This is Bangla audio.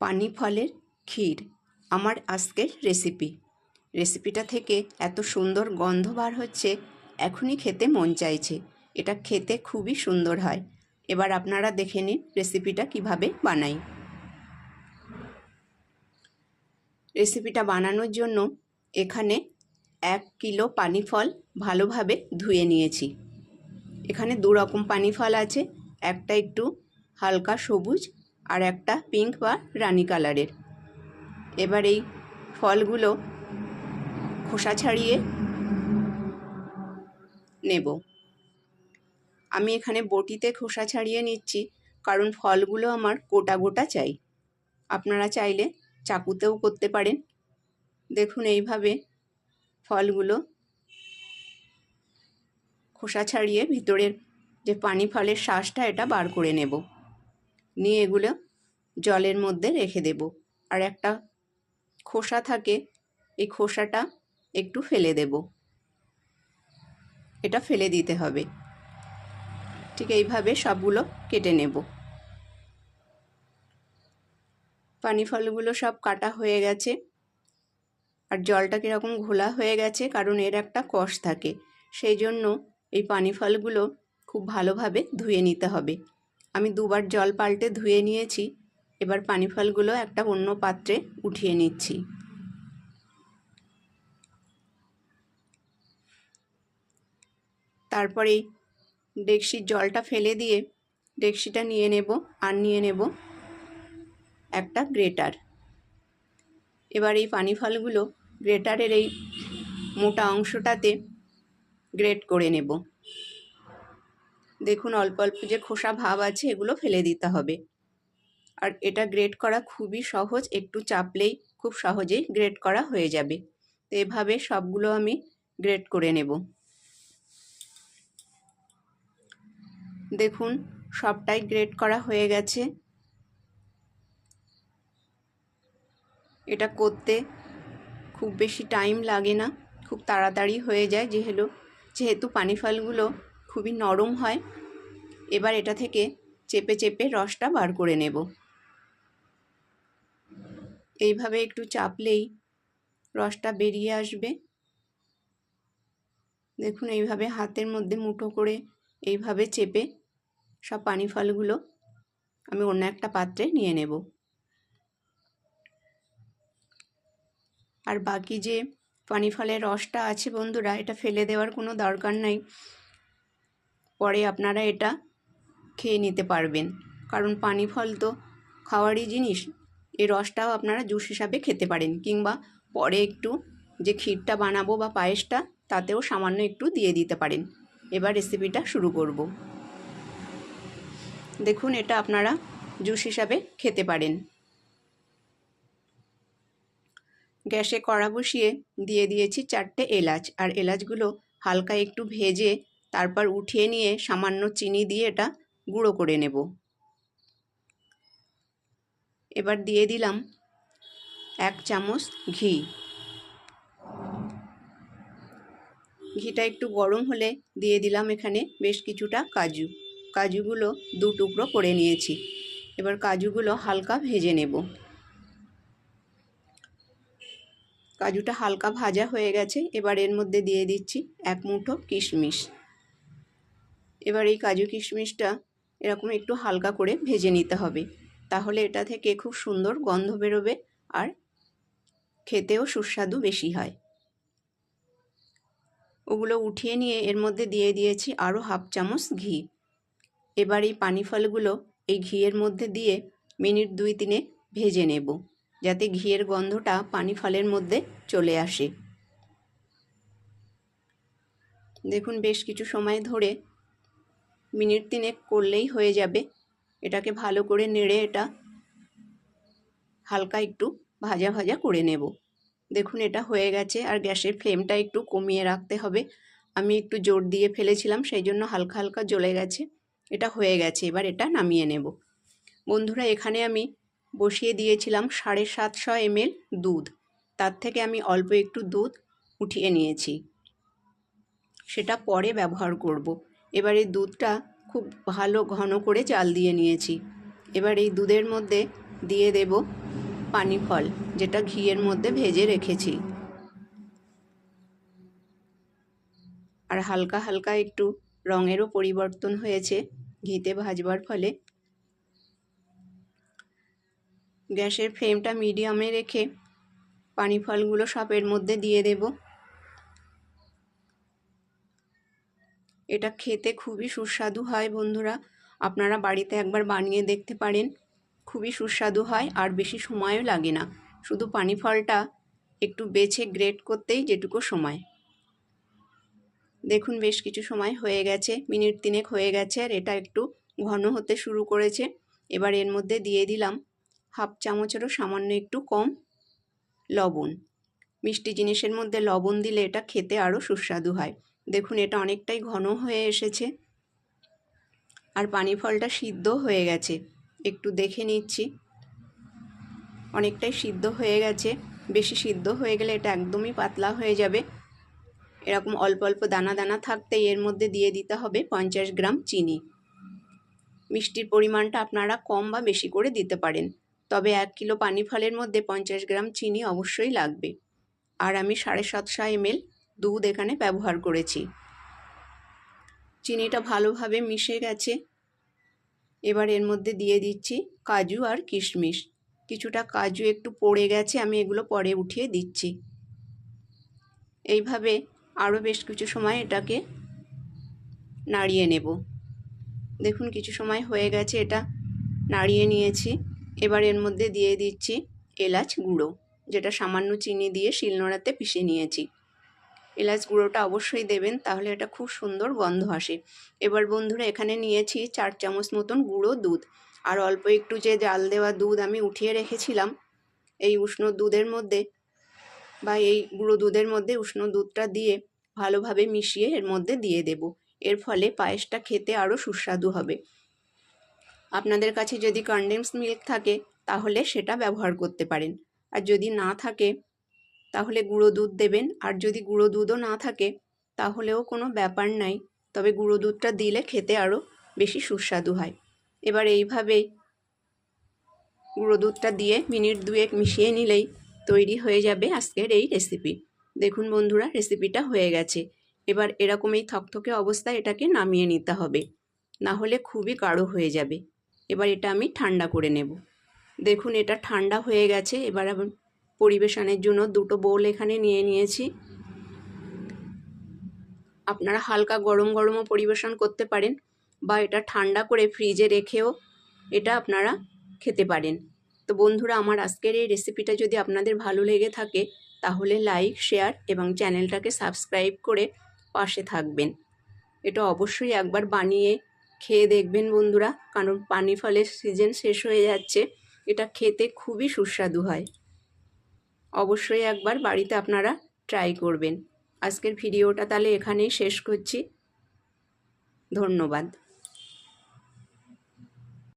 পানি ফলের ক্ষীর, আমার আজকের রেসিপি রেসিপিটা থেকে এত সুন্দর গন্ধ বার হচ্ছে, এখনই খেতে মন চাইছে। এটা খেতে খুবই সুন্দর হয়। এবার আপনারা দেখে নিন রেসিপিটা কীভাবে বানাই। রেসিপিটা বানানোর জন্য এখানে এক কিলো পানি ফল ভালোভাবে ধুয়ে নিয়েছি। এখানে দু রকম পানি ফল আছে, একটা একটু হালকা সবুজ আর একটা পিঙ্ক বা রানি কালারের। এবার এই ফলগুলো খোসা ছাড়িয়ে নেব। আমি এখানে বটিতে খোসা ছাড়িয়ে নিচ্ছি, কারণ ফলগুলো আমার গোটা গোটা চাই। আপনারা চাইলে চাকুতেও করতে পারেন। দেখুন এইভাবে ফলগুলো খোসা ছাড়িয়ে ভিতরের যে পানি ফলের শ্বাসটা, এটা বার করে নেব। নিয়ে এগুলো জলের মধ্যে রেখে দেব। আর একটা খোসা থাকে, এই খোসাটা একটু ফেলে দেব। এটা ফেলে দিতে হবে। ঠিক এইভাবে সবগুলো কেটে নেব। পানি ফলগুলো সব কাটা হয়ে গেছে। আর জলটা কীরকম ঘোলা হয়ে গেছে, কারণ এর একটা কষ থাকে। সেই জন্য এই পানি ফলগুলো খুব ভালোভাবে ধুয়ে নিতে হবে। আমি দুবার জল পাল্টে ধুয়ে নিয়েছি, এবার পানি ফলগুলো একটা অন্য পাত্রে উঠিয়ে নিচ্ছি। তারপরে ডেকসির জলটা ফেলে দিয়ে ডেকসিটা নিয়ে নেব আর নিয়ে নেব একটা গ্রেটার। এবার এই পানি ফলগুলো গ্রেটারের এই মোটা অংশটাতে গ্রেট করে নেব। দেখুন, অল্প অল্প যে খোসা ভাব আছে, এগুলো ফেলে দিতে হবে। আর এটা গ্রেট করা খুবই সহজ, একটু চাপলেই খুব সহজেই গ্রেট করা হয়ে যাবে। তো এভাবে সবগুলো আমি গ্রেট করে নেব। দেখুন, সবটাই গ্রেট করা হয়ে গেছে। এটা করতে খুব বেশি টাইম লাগে না, খুব তাড়াতাড়ি হয়ে যায়। যেহেতু যেহেতু পানি ফলগুলো খুবই নরম হয়, এবার এটা থেকে চেপে চেপে রসটা বার করে নেব। এইভাবে একটু চাপলেই রসটা বেরিয়ে আসবে। দেখুন, এইভাবে হাতের মধ্যে মুঠো করে এইভাবে চেপে সব পানি ফলগুলো আমি অন্য একটা পাত্রে নিয়ে নেব। আর বাকি যে পানি ফলের রসটা আছে বন্ধুরা, এটা ফেলে দেওয়ার কোনো দরকার নাই। পরে আপনারা এটা খেয়ে নিতে পারবেন। কারণ পানি ফল তো খাওয়ারই জিনিস। এই রসটাও আপনারা জুস হিসাবে খেতে পারেন কিংবা পরে একটু যে ক্ষীরটা বানাবো বা পায়েসটা, তাতেও সামান্য একটু দিয়ে দিতে পারেন। এবার রেসিপিটা শুরু করব। দেখুন, এটা আপনারা জুস হিসাবে খেতে পারেন। গ্যাসে কড়া বসিয়ে দিয়ে দিয়েছি চারটে এলাচ। আর এলাচগুলো হালকা একটু ভেজে তারপর উঠিয়ে নিয়ে সামান্য চিনি দিয়ে এটা গুঁড়ো করে নেব। এবার দিয়ে দিলাম এক চামচ ঘি। ঘিটা একটু গরম হলে দিয়ে দিলাম এখানে বেশ কিছুটা কাজু। কাজুগুলো দু টুকরো করে নিয়েছি। এবার কাজুগুলো হালকা ভেজে নেব। কাজুটা হালকা ভাজা হয়ে গেছে। এবার এর মধ্যে দিয়ে দিচ্ছি এক মুঠো কিশমিশ। এবার এই কাজু কিশমিশটা এরকম একটু হালকা করে ভেজে নিতে হবে। তাহলে এটা থেকে খুব সুন্দর গন্ধ বেরোবে আর খেতেও সুস্বাদু বেশি হয়। ওগুলো উঠিয়ে নিয়ে এর মধ্যে দিয়ে দিয়েছি আরও হাফ চামচ ঘি। এবার এই পানি ফলগুলো এই ঘিয়ের মধ্যে দিয়ে মিনিট দুই তিনে ভেজে নেব, যাতে ঘিয়ের গন্ধটা পানি ফলের মধ্যে চলে আসে। দেখুন, বেশ কিছু সময় ধরে মিনিট তিনেক করলেই হয়ে যাবে। এটাকে ভালো করে নেড়ে এটা হালকা একটু ভাজা ভাজা করে নেব। দেখুন, এটা হয়ে গেছে আর গ্যাসের ফ্লেমটা একটু কমিয়ে রাখতে হবে। আমি একটু জোর দিয়ে ফেলেছিলাম, সেই জন্য হালকা হালকা জ্বলে গেছে। এটা হয়ে গেছে, এবার এটা নামিয়ে নেব। বন্ধুরা, এখানে আমি বসিয়ে দিয়েছিলাম সাড়ে সাতশো এমএল দুধ। তার থেকে আমি অল্প একটু দুধ উঠিয়ে নিয়েছি। সেটা পরে ব্যবহার করব। এবার এই দুধটা খুব ভালো ঘন করে চাল দিয়ে নিয়েছি। এবার এই দুধের মধ্যে দিয়ে দেব পানি ফল যেটা ঘিয়ের মধ্যে ভেজে রেখেছি। আর হালকা হালকা একটু রঙেরও পরিবর্তন হয়েছে ঘিতে ভাজবার ফলে। গ্যাসের ফ্লেমটা মিডিয়ামে রেখে পানি ফলগুলো সব এর মধ্যে দিয়ে দেব। এটা খেতে খুবই সুস্বাদু হয় বন্ধুরা। আপনারা বাড়িতে একবার বানিয়ে দেখতে পারেন। খুবই সুস্বাদু হয় আর বেশি সময়ও লাগে না। শুধু পানি ফলটা একটু বেছে গ্রেট করতেই যেটুকু সময়। দেখুন বেশ কিছু সময় হয়ে গেছে, মিনিট তিনেক হয়ে গেছে আর এটা একটু ঘন হতে শুরু করেছে। এবার এর মধ্যে দিয়ে দিলাম হাফ চামচেরও সামান্য একটু কম লবণ। মিষ্টি জিনিসের মধ্যে লবণ দিলে এটা খেতে আরও সুস্বাদু হয়। দেখুন, এটা অনেকটাই ঘন হয়ে এসেছে। আর পানি ফলটা সিদ্ধ হয়ে গেছে। একটু দেখে নিচ্ছি। অনেকটাই সিদ্ধ হয়ে গেছে। বেশি সিদ্ধ হয়ে গেলে এটা একদমই পাতলা হয়ে যাবে। এরকম অল্প অল্প দানা দানা থাকতেই এর মধ্যে দিয়ে দিতে হবে পঞ্চাশ গ্রাম চিনি। মিষ্টির পরিমাণটা আপনারা কম বা বেশি করে দিতে পারেন। তবে এক কিলো পানি ফলের মধ্যে পঞ্চাশ গ্রাম চিনি অবশ্যই লাগবে। আর আমি সাড়ে সাতশো এমএল দুধ এখানে ব্যবহার করেছি। চিনিটা ভালোভাবে মিশে গেছে। এবার এর মধ্যে দিয়ে দিচ্ছি কাজু আর কিশমিশ। কিছুটা কাজু একটু পড়ে গেছে, আমি এগুলো পরে উঠিয়ে দিচ্ছি। এইভাবে আরও বেশ কিছু সময় এটাকে নাড়িয়ে নেব। দেখুন কিছু সময় হয়ে গেছে, এটা নাড়িয়ে নিয়েছি। এবার এর মধ্যে দিয়ে দিচ্ছি এলাচ গুঁড়ো, যেটা সামান্য চিনি দিয়ে শিলনোড়াতে পিষে নিয়েছি। এলাচ গুঁড়োটা অবশ্যই দেবেন, তাহলে এটা খুব সুন্দর গন্ধ আসে। এবার বন্ধুরা, এখানে নিয়েছি চার চামচ মতন গুঁড়ো দুধ। আর অল্প একটু যে জাল দেওয়া দুধ আমি উঠিয়ে রেখেছিলাম, এই উষ্ণ দুধের মধ্যে বা এই গুঁড়ো দুধের মধ্যে উষ্ণ দুধটা দিয়ে ভালোভাবে মিশিয়ে এর মধ্যে দিয়ে দেব। এর ফলে পায়েসটা খেতে আরও সুস্বাদু হবে। আপনাদের কাছে যদি কনডেন্স মিল্ক থাকে, তাহলে সেটা ব্যবহার করতে পারেন। আর যদি না থাকে তাহলে গুঁড়ো দুধ দেবেন। আর যদি গুঁড়ো দুধও না থাকে, তাহলেও কোনো ব্যাপার নাই। তবে গুঁড়ো দুধটা দিলে খেতে আরও বেশি সুস্বাদু হয়। এবার এইভাবেই গুঁড়ো দুধটা দিয়ে মিনিট দুয়েক মিশিয়ে নিলেই তৈরি হয়ে যাবে আজকের এই রেসিপি। দেখুন বন্ধুরা, রেসিপিটা হয়ে গেছে। এবার এরকম এই থকথকে অবস্থায় এটাকে নামিয়ে নিতে হবে। না হলে খুবই গাঢ় হয়ে যাবে। এবার এটা আমি ঠান্ডা করে নেব। দেখুন, এটা ঠান্ডা হয়ে গেছে। এবার পরিবেশনের জন্য দুটো বোল এখানে নিয়ে নিয়েছি। আপনারা হালকা গরম গরমও পরিবেশন করতে পারেন বা এটা ঠান্ডা করে ফ্রিজে রেখেও এটা আপনারা খেতে পারেন। তো বন্ধুরা, আমার আজকের এই রেসিপিটা যদি আপনাদের ভালো লেগে থাকে, তাহলে লাইক শেয়ার এবং চ্যানেলটাকে সাবস্ক্রাইব করে পাশে থাকবেন। এটা অবশ্যই একবার বানিয়ে খেয়ে দেখবেন বন্ধুরা, কারণ পানি ফলের সিজন শেষ হয়ে যাচ্ছে। এটা খেতে খুবই সুস্বাদু হয়। অবশ্যই একবার বাড়িতে আপনারা ট্রাই করবেন। আজকের ভিডিওটা তাহলে এখানেই শেষ করছি। ধন্যবাদ।